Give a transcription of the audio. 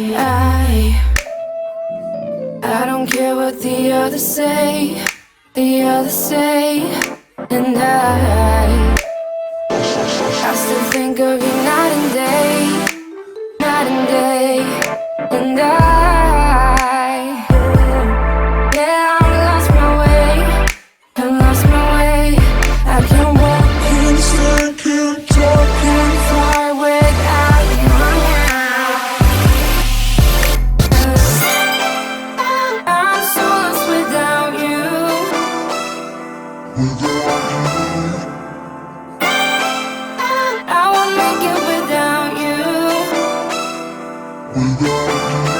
I I don't care what the others say, the others say, and I I still think of you. I won't make it without you.